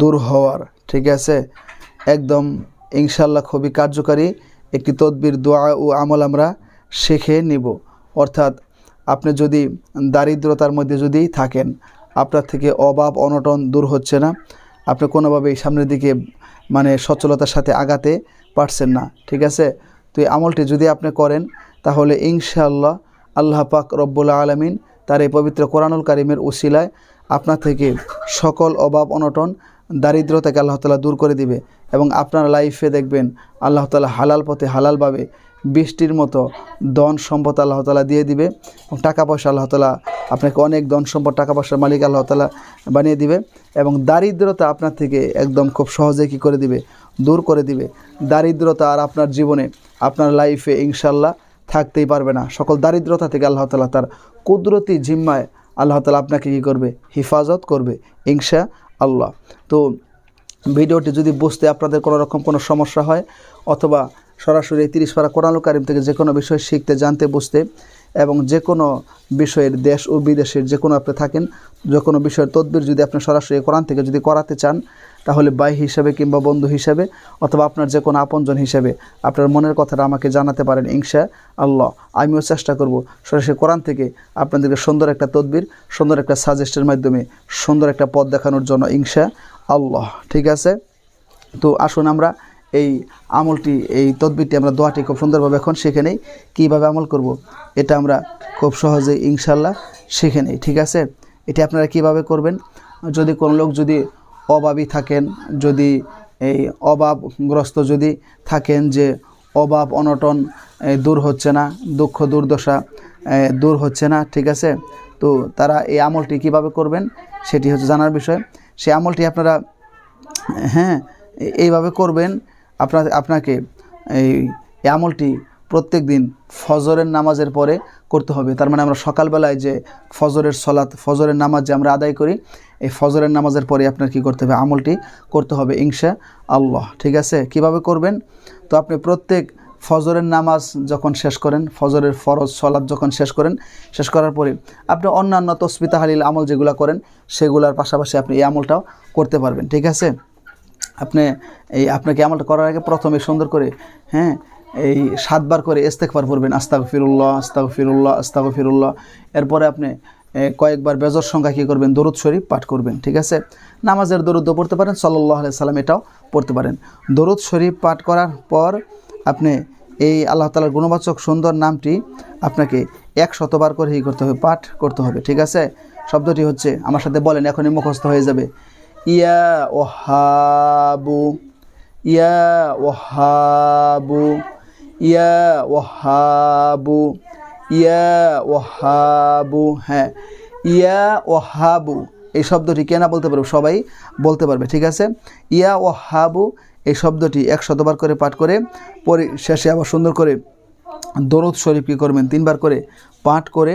দূর হওয়ার, ঠিক আছে? একদম ইনশাল্লাহ খুবই কার্যকারী একটি তদবির, দোয়া ও আমল আমরা শিখে নিব। অর্থাৎ আপনি যদি দারিদ্রতার মধ্যে যদি থাকেন, আপনার থেকে অভাব, অনটন দূর হচ্ছে না। আপনি কোনোভাবেই সামনের দিকে মানে সচ্ছলতার সাথে আগাতে পারছেন না, ঠিক আছে? তো এই আমলটি যদি আপনি করেন, তাহলে ইনশাআল্লাহ আল্লাহ পাক রব্বুল আলমিন তার এই পবিত্র কোরআনুল কারিমের উসিলায় আপনার থেকে সকল অভাব, অনটন দারিদ্রতাকে আল্লাহ তালা দূর করে দিবে এবং আপনার লাইফে দেখবেন আল্লাহ তালা হালাল পথে হালালভাবে বৃষ্টির মতো ধন সম্পদ আল্লাহ তালা দিয়ে দিবে এবং টাকা পয়সা আল্লাহ তালা আপনাকে অনেক ধন সম্পদ, টাকা পয়সার মালিক আল্লাহ তালা বানিয়ে দিবে এবং দারিদ্রতা আপনার থেকে একদম খুব সহজে কী করে দিবে? দূর করে দিবে। দারিদ্রতা আর আপনার জীবনে, আপনার লাইফে ইনশাল্লাহ থাকতেই পারবে না। সকল দারিদ্রতা থেকে আল্লাহ তালা তার কুদরতি জিম্মায় আল্লাহ তালা আপনাকে কী করবে? হিফাজত করবে। ইনশা আল্লাহ। তো ভিডিওটি যদি বুঝতে আপনাদের কোনো রকম কোনো সমস্যা হয়, অথবা সরাসরি তিরিশ পারা কোরআন কারিম থেকে যে কোনো বিষয় শিখতে, জানতে, বুঝতে এবং যে কোনো বিষয়ের দেশ ও বিদেশের যে কোনো আপনি থাকেন, যে কোনো বিষয়ের তদবির যদি আপনি সরাসরি কোরআন থেকে যদি করাতে চান, তাহলে বাই হিসাবে কিংবা বন্ধু হিসাবে অথবা আপনার যে কোনো আপনজন হিসাবে আপনার মনের কথাটা আমাকে জানাতে পারেন ইনশা আল্লাহ। আমিও চেষ্টা করব সরাসরি কোরআন থেকে আপনাদেরকে সুন্দর একটা তদবির, সুন্দর একটা সাজেস্টের মাধ্যমে সুন্দর একটা পথ দেখানোর জন্য ইনশা আল্লাহ। ঠিক আছে? তো আসুন আমরা এই আমলটি, এই তদবিরটি আমরা দোয়াটি খুব সুন্দরভাবে এখন শিখে নেই। কীভাবে আমল করব। এটা আমরা খুব সহজেই ইনশাল্লাহ শিখে নেই, ঠিক আছে? এটি আপনারা কীভাবে করবেন? যদি কোনো লোক যদি অভাবী থাকেন, যদি এই অভাবগ্রস্ত যদি থাকেন যে অভাব অনটন দূর হচ্ছে না, দুঃখ দুর্দশা দূর হচ্ছে না, ঠিক আছে? তো তারা এই আমলটি কীভাবে করবেন সেটি হচ্ছে জানার বিষয়। সেই আমলটি আপনারা হ্যাঁ এইভাবে করবেন আপনার, আপনাকে এই আমলটি প্রত্যেক দিন ফজরের নামাজের পরে করতে হবে। তার মানে আমরা সকালবেলায় যে ফজরের সলাত, ফজরের নামাজ যে আমরা আদায় করি, এই ফজরের নামাজের পরে আপনার কি করতে হবে? আমলটি করতে হবে ইনশা আল্লাহ ঠিক আছে? কীভাবে করবেন? তো আপনি প্রত্যেক ফজরের নামাজ যখন শেষ করেন, ফজরের ফরজ সলাদ যখন শেষ করেন, শেষ করার পরে আপনি অন্যান্য তসবিতা হালিল আমল যেগুলো করেন, সেগুলোর পাশাপাশি আপনি এই আমলটাও করতে পারবেন। ঠিক আছে? আপনি এই আপনাকে আমলটা করার আগে প্রথমে সুন্দর করে হ্যাঁ এই সাতবার করে ইস্তেকবার পড়বেন আস্তাগ ফিরুল্লাহ আস্তাগ ফিরুল্লাহ আস্তাগ ফিরুল্লাহ এরপরে আপনি কয়েকবার বেজর সংখ্যা কী করবেন? দরুদ শরীফ পাঠ করবেন, ঠিক আছে? নামাজের দরুদও পড়তে পারেন সাল্লাহ সাল্লাম এটাও পড়তে পারেন। দরুদ শরীফ পাঠ করার পর আপনি এই আল্লাহ তালার গুণবাচক সুন্দর নামটি আপনাকে এক শতবার করে ই করতে হবে, পাঠ করতে হবে, ঠিক আছে? শব্দটি হচ্ছে, আমার সাথে বলেন, এখনই মুখস্থ হয়ে যাবে। ইয়া ওহাবু ইয়া ওহাবু ইয়া ওহাবু ইয়া ওহাবু হ্যাঁ ইয়া ওহাবু এই শব্দটি কেনা বলতে পারবে? সবাই বলতে পারবে, ঠিক আছে? ইয়া ওহাবু এই শব্দটি এক শতবার করে পাঠ করে, পরে শেষে আবার সুন্দর করে দরুদ শরীফ কী করবেন? তিনবার করে পাঠ করে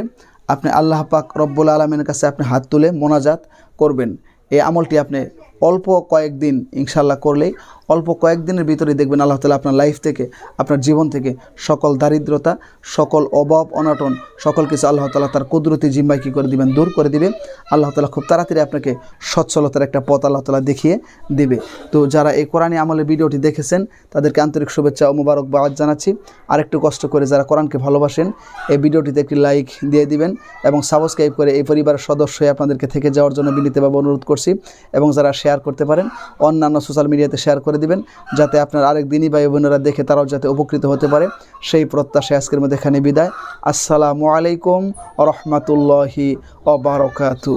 আপনি আল্লাহ পাক রব্বুল আলমের কাছে আপনি হাত তুলে মোনাজাত করবেন। এই আমলটি আপনি অল্প কয়েকদিন ইনশাল্লাহ করলেই অল্প কয়েকদিনের ভিতরে দেখবেন আল্লাহ তালা আপনার লাইফ থেকে, আপনার জীবন থেকে সকল দারিদ্রতা, সকল অভাব, অনটন, সকল কিছু আল্লাহ তালা তার কুদরতি জিম্মায় কী করে দিবেন, দূর করে দিবে আল্লাহ তালা খুব তাড়াতাড়ি আপনাকে সচ্ছলতার একটা পথ আল্লাহ তালা দেখিয়ে দিবে। তো যারা এই কোরআনী আমলের ভিডিওটি দেখেছেন, তাদেরকে আন্তরিক শুভেচ্ছা ও মুবারক বাদ জানাচ্ছি। আরেকটু কষ্ট করে যারা কোরআনকে ভালোবাসেন, এই ভিডিওটিতে একটি লাইক দিয়ে দিবেন এবং সাবস্ক্রাইব করে এই পরিবারের সদস্য আপনাদেরকে থেকে যাওয়ার জন্য বিনীতভাবে অনুরোধ করছি এবং যারা শেয়ার করতে পারেন, অন্যান্য সোশ্যাল মিডিয়াতে শেয়ার করে দিবেন, যাতে আপনার আরেক দিনই ভাই বোনেরা দেখে তারাও যাতে উপকৃত হতে পারে। সেই প্রত্যাশায় আজকের মধ্যে এখানে বিদায়। আসসালামু আলাইকুম রহমতুল্লাহি অবরকাতু